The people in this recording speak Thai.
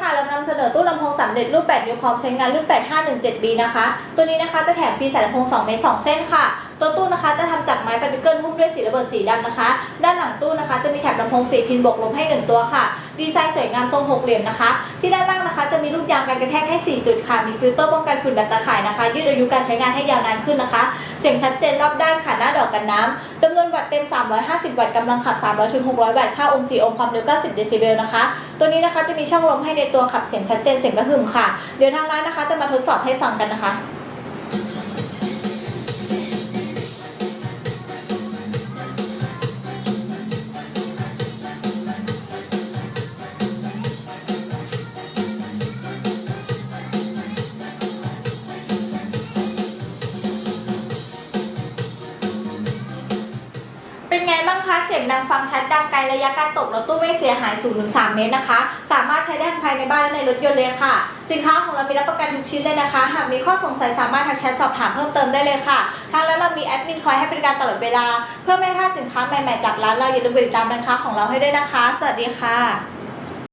ค่ะ เรานำเสนอตู้ลำโพงสำเร็จรูป 8 นิ้วพร้อมใช้งานรุ่น 8517B นะคะ ตัวนี้นะคะจะแถมฟรีสายลำโพง 2 เมตร 2 เส้นค่ะ ตัวตู้นะคะจะทำจากไม้ปาร์ติเกิลหุ้มด้วยสีระเบิดสีดำนะคะ ด้านหลังตู้นะคะจะมีแถบลำโพงสีพินบวกลมให้ 1 ตัวค่ะ ดีไซน์สวยงามทรงหกเหลี่ยมนะคะ ที่ด้านล่างนะคะจะมีลูกยางกันกระแทกให้ 4 จุดค่ะ มีฟิลเตอร์ป้องกันฝุ่นแบบตะข่ายนะคะ ยืดอายุการใช้งานให้ยาวนานขึ้นนะคะ เสียงชัดเจนรอบด้านค่ะหน้าดอกกันน้ำจำ เต็ม 350 วัตต์กำลังขับ 300ถึง600 วัตต์ค่าอห์ม4อห์มความเร็ว 90 เดซิเบลนะคะ ตัวนี้นะคะจะมีช่องลมให้ในตัวขับเสียงชัดเจนเสียงกระหึ่มค่ะ เดี๋ยวทางร้านนะคะจะมาทดสอบให้ฟังกันนะคะ เป็นไงบ้างคะ เสียงดังฟังชัดดังไกลระยะการตกรถตู้ไม่เสียหาย0ูนย์3เมตรนะคะ สามารถใช้ได้ทั้งภายในบ้านและในรถยนต์เลยค่ะ สินค้าของเรามีรับประกันทุกชิ้นเลยนะคะ หากมีข้อสงสัยสามารถทักแชทสอบถามเพิ่มเติมได้เลยค่ะ ทางร้านเรามีแอดมินคอยให้บริการตลอดเวลา เพื่อไม่พลาดสินค้าใหม่ๆจากร้านเราอย่าลืมกดติดตามร้านค้าของเราให้ด้วยนะคะ สวัสดีค่ะ